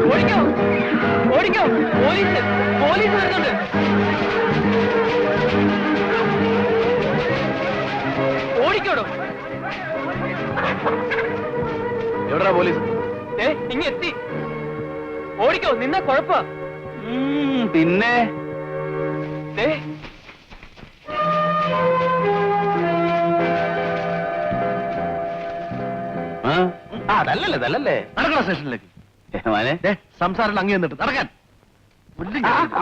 ഓടിക്കോ. ഓടിക്കോ. Police police വരുന്നുണ്ട്. ഓടിക്കോടോ. എവിടാ പോലീസ്? ഏ ഇങ്ങ എത്തി. ഓടിക്കോ നിന്ന കുഴപ്പ. പിന്നെ? ആ, അതല്ലല്ലേ അതല്ലല്ലേ. നടക്കണ സ്റ്റേഷനിലേക്ക്. സംസാരം അങ്ങേ നിന്നിട്ട് നടക്കാൻ.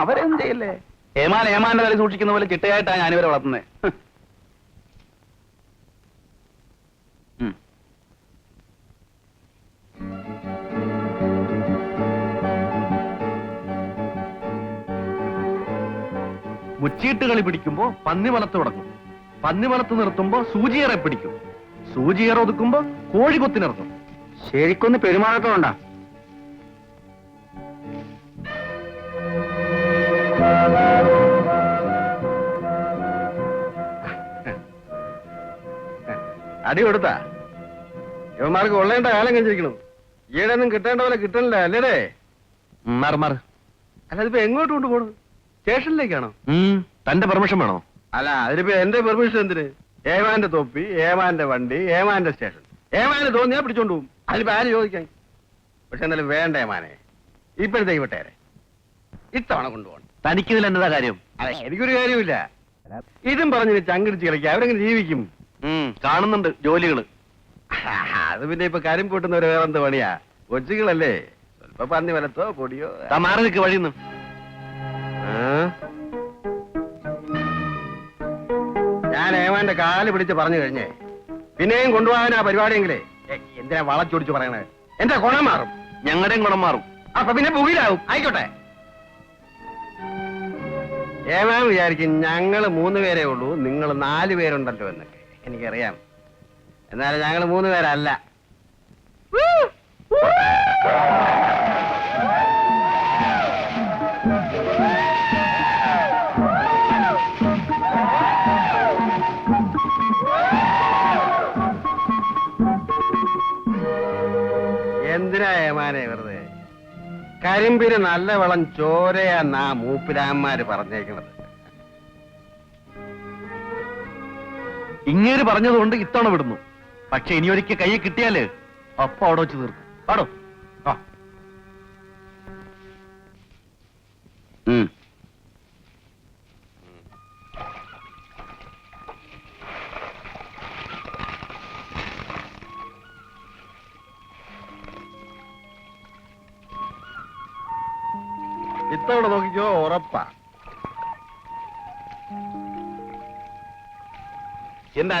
അവരെന്ത് ചെയ്യല്ലേ? ഏമാൻ ഏമാന്റെ തല സൂക്ഷിക്കുന്ന പോലെ ചിട്ടയായിട്ടാണ് ഞാനിവരെ വളർത്തുന്നത് മുച്ചീട്ട് കളി പിടിക്കുമ്പോ പന്നി പന്നിമലത്ത് തുടങ്ങും പന്നി പന്നിമലത്ത് നിർത്തുമ്പോ സൂചിയേറെ പിടിക്കും. സൂചിയേറെ ഒതുക്കുമ്പോ കോഴി കൊത്തിനിർത്തും ശരിക്കൊന്ന് പെരുമാറത്തോണ്ടാ. അടി കൊടുത്താ? ഇവന്മാർക്ക് കൊള്ളേണ്ട കാലം കഴിച്ചിരിക്കണം ഈടൊന്നും കിട്ടേണ്ട പോലെ കിട്ടണില്ല അല്ലേ മാറി മാറി. അല്ല ഇതിപ്പോ എങ്ങോട്ട് കൊണ്ടുപോകണം സ്റ്റേഷനിലേക്കാണോ? തന്റെ പെർമിഷൻ വേണോ? അല്ല അതിനിപ്പോ എന്റെ പെർമിഷൻ എന്തിന്? ഏമാന്റെ തൊപ്പി ഏമാന്റെ വണ്ടി ഏമാന്റെ സ്റ്റേഷൻ. ഏമാന് തോന്നിയാ പിടിച്ചോണ്ട് പോകും അതിലിപ്പോ ആര് ചോദിക്കാൻ? പക്ഷെ എന്നാലും വേണ്ട ഏമാനെ. ഇപ്പോഴത്തേക്ക് വിട്ടേരെ. ഇത്തവണ കൊണ്ടുപോകണം. തനിക്കിതിൽ എന്നതാ കാര്യം? എനിക്കൊരു കാര്യമില്ല ഇതും പറഞ്ഞ് ചങ്കിടിച്ച് കളിക്കുക. അവരെങ്ങനെ ജീവിക്കും. കാണുന്നുണ്ട് ജോലികൾ. അത് പിന്നെ ഇപ്പൊ കാര്യം കൂട്ടുന്നവര് വേറെ എന്ത് പണിയാ? കൊച്ചുകളല്ലേ സ്വല്പ പന്നി വലത്തോ പൊടിയോ? മാറി നിൽക്ക് വഴിന്ന് ആ? ഞാൻ ഏമാന്റെ കാൽ പിടിച്ച് പറഞ്ഞു കഴിഞ്ഞേ. പിന്നെയും കൊണ്ടുപോകാൻ ആ പരിപാടിയെങ്കിലേ എന്തിനാ വളച്ചൊടിച്ച് പറയണേ? എന്റെ ഗുണം മാറും. ഞങ്ങളുടെയും ഗുണം മാറും. അപ്പൊ പിന്നെ പുകിലാവും. ആയിക്കോട്ടെ. ഏമാൻ വിചാരിക്കും ഞങ്ങൾ മൂന്ന് പേരേ ഉള്ളൂ? നിങ്ങൾ നാല് പേരുണ്ടല്ലോ എന്നൊക്കെ. എനിക്കറിയാം. എന്നാലും ഞങ്ങൾ മൂന്ന് പേരല്ല. കരിമ്പിന് നല്ല വളം ചോരയാന്നാ മൂപ്പിലാന്മാര് പറഞ്ഞേക്കണത്. ഇങ്ങേര് പറഞ്ഞതുകൊണ്ട് ഇത്തവണ വിടുന്നു. പക്ഷെ ഇനി ഒരിക്കൽ കയ്യിൽ കിട്ടിയാൽ അപ്പൊ അവിടെ വെച്ച് തീർക്കും. പാടോ? ആ.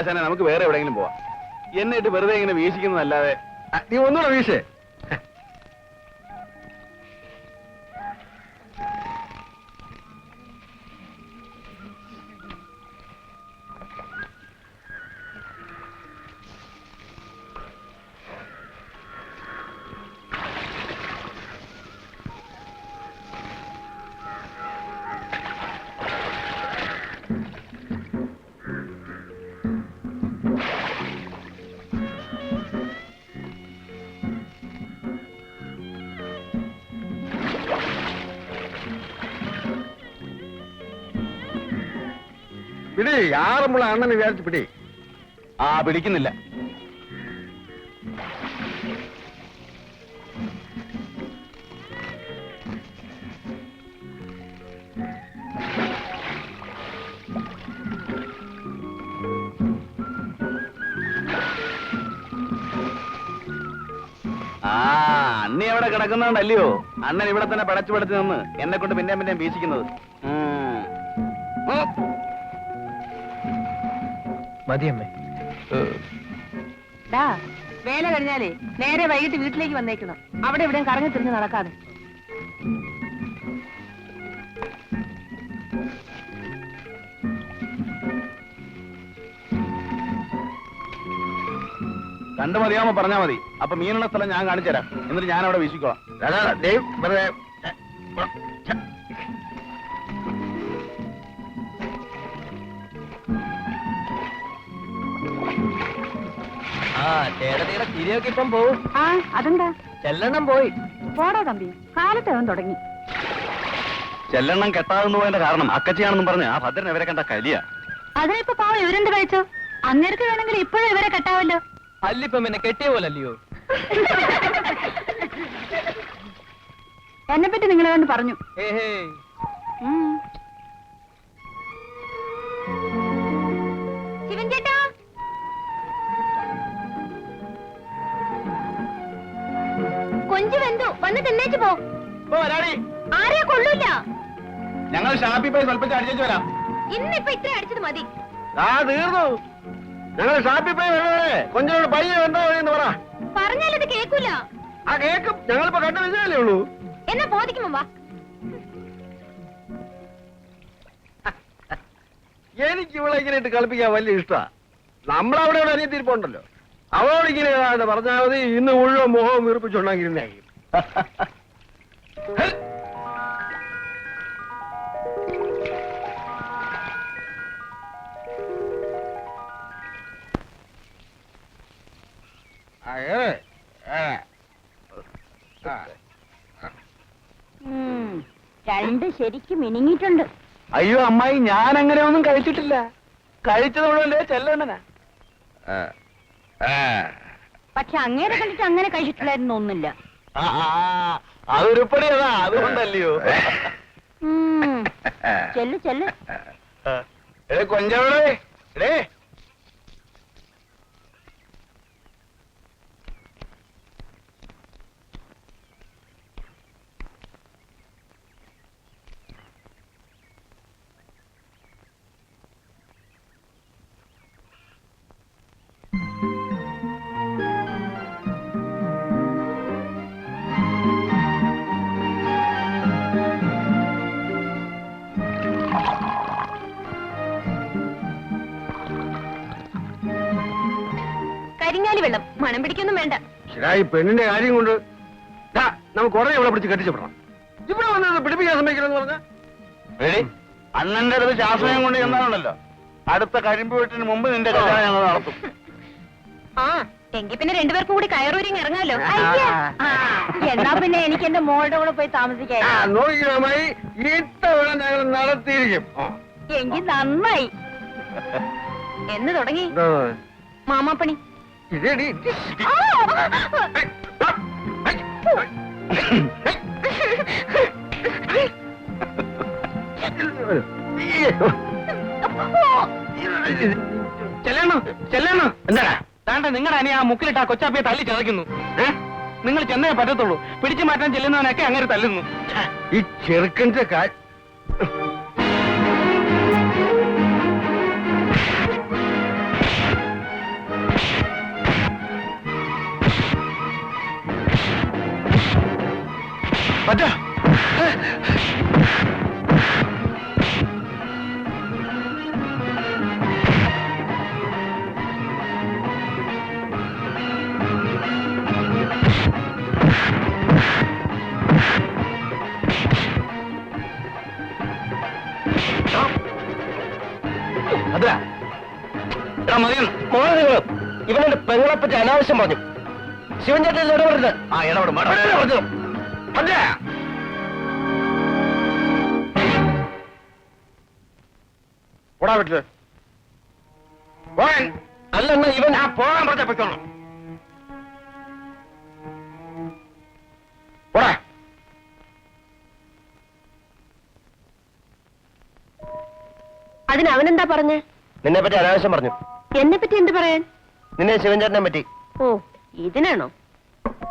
ആശാനെ നമുക്ക് വേറെ എവിടെയെങ്കിലും പോവാം. എന്നിട്ട് വെറുതെ ഇങ്ങനെ വീശിക്കുന്നതല്ലാതെ നീ ഒന്നുകൂടെ വീശേ. പിടി ആറന്മുള അണ്ണനെ വിചാരിച്ച് പിടി. ആ പിടിക്കുന്നില്ല. ആ അണ്ണി അവിടെ കിടക്കുന്നുണ്ടല്ലയോ? അണ്ണൻ ഇവിടെ തന്നെ പടച്ചു പടച്ചു നിന്ന് എന്നെ കൊണ്ട് പിന്നെയും പിന്നെയും വീശിക്കുന്നത്. മതിയമ്മേ. ഡാ വേല കഴിഞ്ഞാലേ നേരെ വൈകിട്ട് വീട്ടിലേക്ക് വന്നേക്കണം. അവിടെ ഇവിടെ കറങ്ങി തിരിഞ്ഞ് നടക്കാതെ. കണ്ടു മതിയാമോ പറഞ്ഞാ മതി. അപ്പൊ മീനുള്ള സ്ഥലം ഞാൻ കാണിച്ചു തരാം എന്നിട്ട് ഞാൻ അവിടെ വീശിക്കോളാം ചേട്ടത്തിയുടെ ചിരിയൊക്കെ ഇപ്പം പോവും. ആ അതെന്താ? ചെല്ലെണ്ണം പോയി. പോടാ തമ്പി. കാലത്ത് അവൻ തുടങ്ങി. ചെല്ലെണ്ണം കെട്ടാതെന്ന് പോയതിന്റെ കാരണം അക്കച്ചിയാണെന്നും പറഞ്ഞ് ആ ഭദ്രൻ ഇവരെ കണ്ട കലിയ. അതിനിപ്പോ പാവം ഇവരെന്ത് കഴിച്ചു? അങ്ങേർക്ക് വേണമെങ്കിൽ ഇപ്പോഴും ഇവരെ കെട്ടാവല്ലോ. അല്ലിപ്പം എന്നെ കെട്ടിയ പോലല്ലയോ? എന്നെ പറ്റി നിങ്ങളെ കൊണ്ട് പറഞ്ഞു. ഏഹേ ശിവൻ കൊഞ്ചു വെന്തു. വന്ന് തിന്നേച്ചു പോ. ആരെയാ ഞങ്ങൾ ഷാപ്പിൽ പോയി സ്വല്പിച്ച് അടിച്ചു വരാം. ഇന്നിപ്പൊ ഇത്ര അടിച്ചത് മതി. ആ തീർന്നു. ഞങ്ങൾ ഷാപ്പിൽ പോയി വരണേ കൊഞ്ചനോട് പയ്യെ എന്താ എന്ന് പറ. പറഞ്ഞാലത് കേക്കൂല. ആ കേക്കും ഞങ്ങളിപ്പോ കണ്ടു വെച്ചാലേ ഉള്ളൂ. എന്നാ പോതിക്കുമ്പോ വാ എനിക്ക് ഇവിടെ ഇങ്ങനെ കളിപ്പിക്കാൻ വലിയ ഇഷ്ടാ. നമ്മളവിടെ ഇവിടെ അനിയത്തിരിപ്പുണ്ടല്ലോ. അവളോട് ഇങ്ങനെ ഏതാണ്ട് പറഞ്ഞാൽ മതി ഇന്ന് മുഴുവൻ മുഖവും വീർപ്പിച്ചുണ്ടാക്കിയിരുന്നായിരിക്കും രണ്ട് ശരിക്കും മിനിങ്ങിട്ടുണ്ട് അയ്യോ അമ്മായി ഞാൻ അങ്ങനെ ഒന്നും കഴിച്ചിട്ടില്ല. കഴിച്ചത് ചെല്ലണ്ടനാ ചെല്ലണ്ണനാ പക്ഷെ അങ്ങേരെ കണ്ടിട്ട് അങ്ങനെ കഴിച്ചിട്ടില്ലായിരുന്നു ഒന്നില്ല അതൊരുപടി അതാ അതുകൊണ്ടല്ലയോ? ചെല്ലു ചെല്ലു. കൊഞ്ചവിടെ മണം പിടിക്കൊന്നും വേണ്ട. ശരി ഈ പെണ്ണിന്റെ കാര്യം കൊണ്ട് ദാ, നമുക്ക് ഉടനെ ഇവിടെ പിടിച്ച് കെട്ടിച്ചപ്പെടാം ഇവിടെ വന്നത് പിടിപ്പിക്കാൻ സമ്മതിക്കണമെന്ന് പറഞ്ഞ? എടേ അണ്ണന്റെ അടുത്ത് ശാസ്ത്രം കൊണ്ട് ചെന്നാണല്ലോ അടുത്ത കരിമ്പ് വീട്ടിന് മുമ്പ് നിന്റെ കല്യാണം ഞങ്ങൾ നടത്തും. ആ എങ്കി പിന്നെ രണ്ടുപേർക്കും കൂടി കയറൂരിങ് ഇറങ്ങാലോ. എന്നാ പിന്നെ എനിക്ക് എന്റെ മോളുടെ കൂടെ പോയി താമസിക്കാം ആ നോക്കിയാമായി ഇത്തവണ ഞങ്ങൾ നടത്തിയിരിക്കും. ആ. എങ്കി നന്നായി. എന്ന് തുടങ്ങി? മാമാപ്പണി. ഇതെടി. ചെല്ലണോ ചെല്ലണോ എന്താടാ? താണ്ട നിങ്ങളുടെ അനി ആ മുക്കിലിട്ട് ആ കൊച്ചാപ്പിയെ തല്ലി ചതയ്ക്കുന്നു? നിങ്ങൾ ചെന്നേ പറ്റത്തുള്ളൂ. പിടിച്ചു മാറ്റാൻ ചെല്ലുന്നവനൊക്കെ അങ്ങനെ തല്ലുന്നു. ഈ ചെറുക്കന്റെ കാ പറ്റാ? അതാ എടാ മതിയെന്ന് മോനെ നിങ്ങൾ ഇവനെ പെങ്ങളെ പറ്റി അനാവശ്യം പറഞ്ഞു. ശിവൻ ചേട്ടൻ ഇടപെടരുത് ആ ഇടപെടും ഓടാ വീട്ടിൽ. പോകാൻ അല്ലെന്ന് ഇവൻ ആ പോകാൻ പറഞ്ഞ പൊയ്ക്കോളണം പോടാ. അതിന് അവനെന്താ പറഞ്ഞേ? നിന്നെ പറ്റി അനാവശ്യം പറഞ്ഞു. എന്നെ പറ്റി എന്ത് പറയാൻ? നിന്നെ ശിവൻചേട്ടനെ പറ്റി. ഓ ഇതിനാണോ?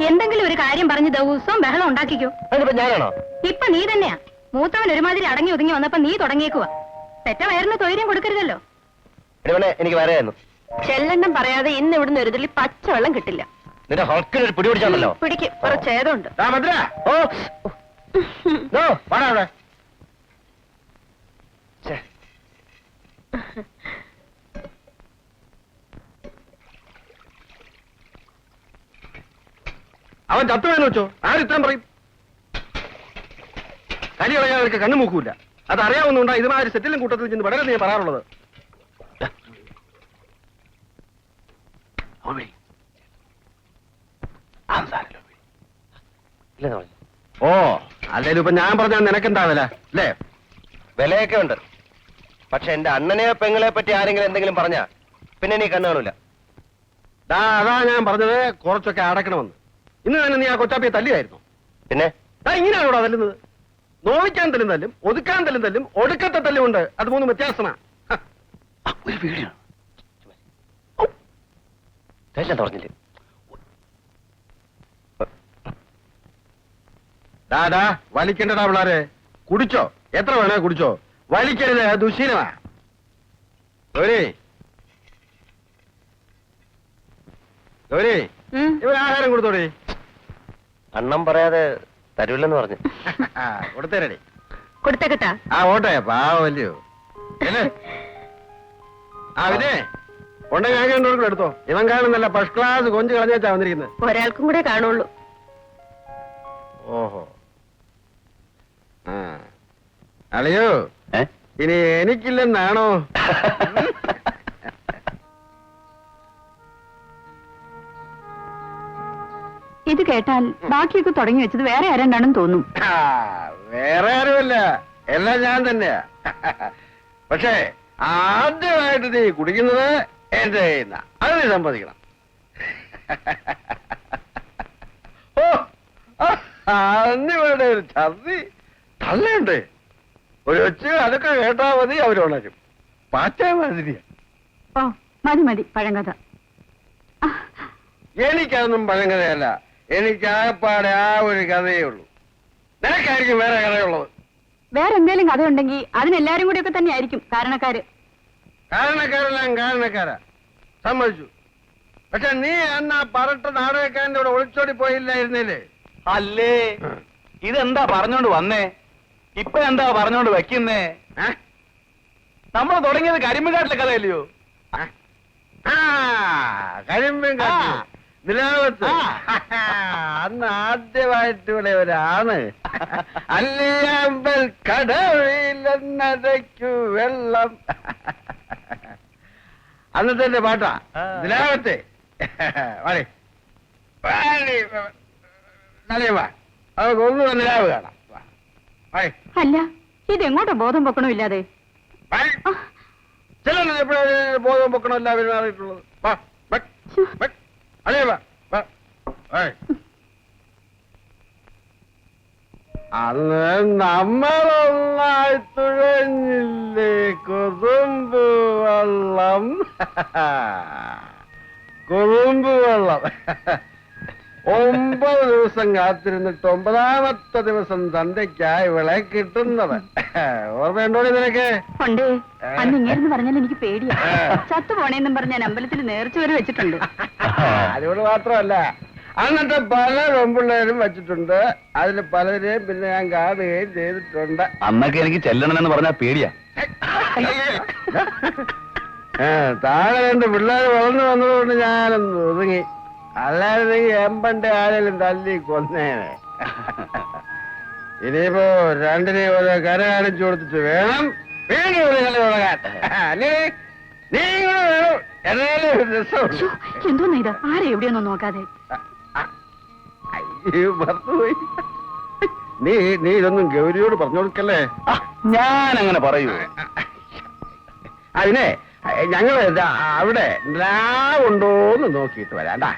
എന്തെങ്കിലും ഒരു കാര്യം പറഞ്ഞ് ദിവസവും ബഹളം ഉണ്ടാക്കിക്കോ. അതിനിപ്പോ ഞാനാണോ? ഇപ്പൊ നീ തന്നെയാ. മൂത്തവൻ ഒരുമാതിരി അടങ്ങി ഒതുങ്ങി വന്നപ്പോ നീ തുടങ്ങിയേക്കുവാ. പെറ്റ വയറിന് തൊയിര്യം കൊടുക്കരുതല്ലോ. എനിക്ക് വരായിരുന്നു ചെല്ലെണ്ണം പറയാതെ ഇന്ന് ഇവിടുന്ന് ഒരു തുള്ളി പച്ചവെള്ളം കിട്ടില്ല. നിന്റെ ഹോക്കിനൊരു പിടി പിടിച്ചാണല്ലോ പിടിക്കും. കുറച്ച് ഛേദമുണ്ട്. ദാ ഭദ്ര ഓ. നോ വാടാ അവിടെ. അവൻ ചത്തുവെന്ന് വെച്ചോ? ആരും ഇത്രയും പറയും? കരി കളയാൻ കണ്ണു മൂക്കൂല അത് അറിയാവുന്നുണ്ടാ ഇതുമാതിരി സെറ്റിലും കൂട്ടത്തിൽ ചെന്ന് വളരെ ഞാൻ പറയാറുള്ളത്. ഓ അല്ലേലും ഇപ്പൊ ഞാൻ പറഞ്ഞാൽ നിനക്കെന്താ വില അല്ലേ? വിലയൊക്കെ ഉണ്ട്. പക്ഷെ എന്റെ അണ്ണനെയോ പെങ്ങളെ പറ്റി ആരെങ്കിലും എന്തെങ്കിലും പറഞ്ഞാ പിന്നെ നീ കണ്ണു കാണൂല. ദാ അതാ ഞാൻ പറഞ്ഞത്. കുറച്ചൊക്കെ അടക്കണമെന്ന് ഇന്ന് തന്നെ നീ ആ കൊച്ചാപ്പിയെ തല്ലിയായിരുന്നു. പിന്നെ? ഞാൻ ഇങ്ങനെയാണോ ഇവിടെ തല്ലുന്നത്. നോവിക്കാൻ തല്ലും തല്ലും ഒതുക്കാൻ തല്ലും തല്ലും ഒടുക്കത്തെ തല്ലുമുണ്ട് അത് മൂന്നും വ്യത്യാസമാ. ഹ. ഒരു വീഡിയോ ദേഷ്യം തുറഞ്ഞില്ലേ ദാ ദാ വലിക്കണ്ടടാ പിള്ളാരെ. കുടിച്ചോ? എത്ര വേണേ കുടിച്ചോ? വലിക്കരുത് അത് ദുശീലമാ. ഗൗരി. ഗൗരി. ഉം. ഇവർ ആഹാരം കൊടുത്തോടി. അണ്ണം പറയാതെ തരൂല്ലെന്ന് പറഞ്ഞു. കൊടുത്തേരടി. കൊടുത്തേക്കട്ടാ. ആ ഓട്ടെ പാവല്ലയോ ആ പിന്നെ? ഉണ്ടെങ്കിൽ ഞാൻ രണ്ടുപേർക്കും എടുത്തോ? ഇവൻ കാണുന്നല്ല ഫസ്റ്റ് ക്ലാസ് കൊഞ്ച് കളഞ്ഞേച്ചാ വന്നിരിക്കുന്നത്. ഒരാൾക്കും കൂടെ കാണുള്ളൂ. ഓഹോ. ആ. അളിയോ ഇനി എനിക്കില്ലെന്നാണോ? ഇത് കേട്ടാൽ ബാക്കിയൊക്കെ തുടങ്ങി വെച്ചത് വേറെ ആരണ്ടാണെന്ന് തോന്നും. വേറെ ആരുമല്ല. എല്ലാം ഞാൻ തന്നെയാ. പക്ഷേ ആദ്യമായിട്ട് നീ കുടിക്കുന്നത് എന്റെ കയ്യിന്ന അത് നീ സമ്മതിക്കണം. ഓ അന്നിവിടെ ഒരു ഛർദി തള്ളയുണ്ട്. ഒരു ഒച്ച അതൊക്കെ കേട്ടാ മതി അവരുണരും പാറ്റ മാതിരിയാ. ഓ മതി മതി പഴങ്കഥ. എനിക്കതൊന്നും പഴങ്കഥയല്ല. എനിക്ക് ആകപ്പാടെ ആ ഒരു കഥയേ ഉള്ളൂ നിനക്കായിരിക്കും വേറെ കഥയുള്ളത്. വേറെ എന്തേലും കഥയുണ്ടെങ്കിൽ അതിനെല്ലാരും കൂടി ഒക്കെ തന്നെ ആയിരിക്കും കാരണക്കാര്. കാരണക്കാരെല്ലാം കാരണക്കാരാ. സമ്മതിച്ചു. പക്ഷെ നീ അന്ന് ആ പറട്ട നാടകക്കാരന്റെ കൂടെ ഒളിച്ചോടി പോയില്ലായിരുന്നില്ലേ? അല്ലേ? ഇതെന്താ പറഞ്ഞോണ്ട് വന്നേ? ഇപ്പൊ എന്താ പറഞ്ഞോണ്ട് വെക്കുന്നേ? നമ്മൾ തുടങ്ങിയത് കരിമ്പുകാട്ടിലെ കഥയല്ലയോ? ആ? നിലാവത്ത്. അന്ന് ആദ്യമായിട്ട് ഇവിടെ ഒരാണ്. അല്ലിയാമ്പൽ കടവിലെന്നതയ്ക്കു വെള്ളം. അന്നത്തെ എന്റെ പാട്ടാ. നിലാവത്തെ. വാടി. വാടി. നല്ലേ വാ നമുക്ക് ഒന്നും നിലാവ് കാണാം. അല്ല ഇതെങ്ങോട്ടാ ബോധം പൊക്കണമില്ലാതെ ഇല്ലാതെ? ചിലർ എപ്പോഴും ബോധം പൊക്കണമല്ല പെരുമാറിയിട്ടുള്ളത് വാ. വാ അന്ന് നമ്മളൊന്നായി തുഴഞ്ഞില്ലേ കുറുമ്പ് വെള്ളം? കുറുമ്പ് വെള്ളം. ഒമ്പത് ദിവസം കാത്തിരുന്നിട്ട് ഒമ്പതാമത്തെ ദിവസം തന്തയ്ക്കായി വിള കിട്ടുന്നത് ഓർമ്മയുണ്ടോ നിനക്ക്? ഉണ്ട്. അന്ന് ഇങ്ങേരെന്ന് പറഞ്ഞാൽ എനിക്ക് പേടിയാ. ചത്തു പോണേന്നും പറഞ്ഞ ഞാൻ അമ്പലത്തിൽ നേർച്ച വരെ വെച്ചിട്ടുണ്ട് അതുകൊണ്ട് മാത്രമല്ല അന്നത്തെ പല പെൺപിള്ളേരും വെച്ചിട്ടുണ്ട്. അതിൽ പലരെയും പിന്നെ ഞാൻ കാണുകയും ചെയ്തിട്ടുണ്ട്. അന്നൊക്കെ എനിക്ക് ചെല്ലണമെന്ന് പറഞ്ഞാ പേടിയാ. താഴെ രണ്ട് പിള്ളേർ വളർന്നു വന്നതുകൊണ്ട് ഞാനൊന്ന് ഒതുങ്ങി. അല്ലായിരുന്നെങ്കിൽ എമ്പന്റെ ആരെങ്കിലും തല്ലി കൊന്നേനെ ഇനിയിപ്പോ രണ്ടിനെ ഒരു കര കാണിച്ചു കൊടുത്തിട്ട് വേണം വീണ്ടും ഒരു കളി തുടങ്ങാൻ അല്ലേ നീ വേണം എന്നാലേ ഇത് ആരെ എവിടെയൊന്നും നോക്കാതെ അയ്യോ മറന്നുപോയി നീ നീ ഇതൊന്നും ഗൗരിയോട് പറഞ്ഞു കൊടുക്കല്ലേ ഞാൻ അങ്ങനെ പറയൂ അതിനെ ഞങ്ങൾ ദാ അവിടെ ഉണ്ടോന്ന് നോക്കിയിട്ട് വരാണ്ടാ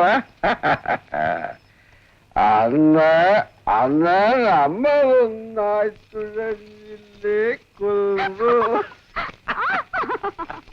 വാ. അന്ന് അന്ന് നമ്മളൊന്നായി തുഴഞ്ഞില്ലേ കുറുമ്പു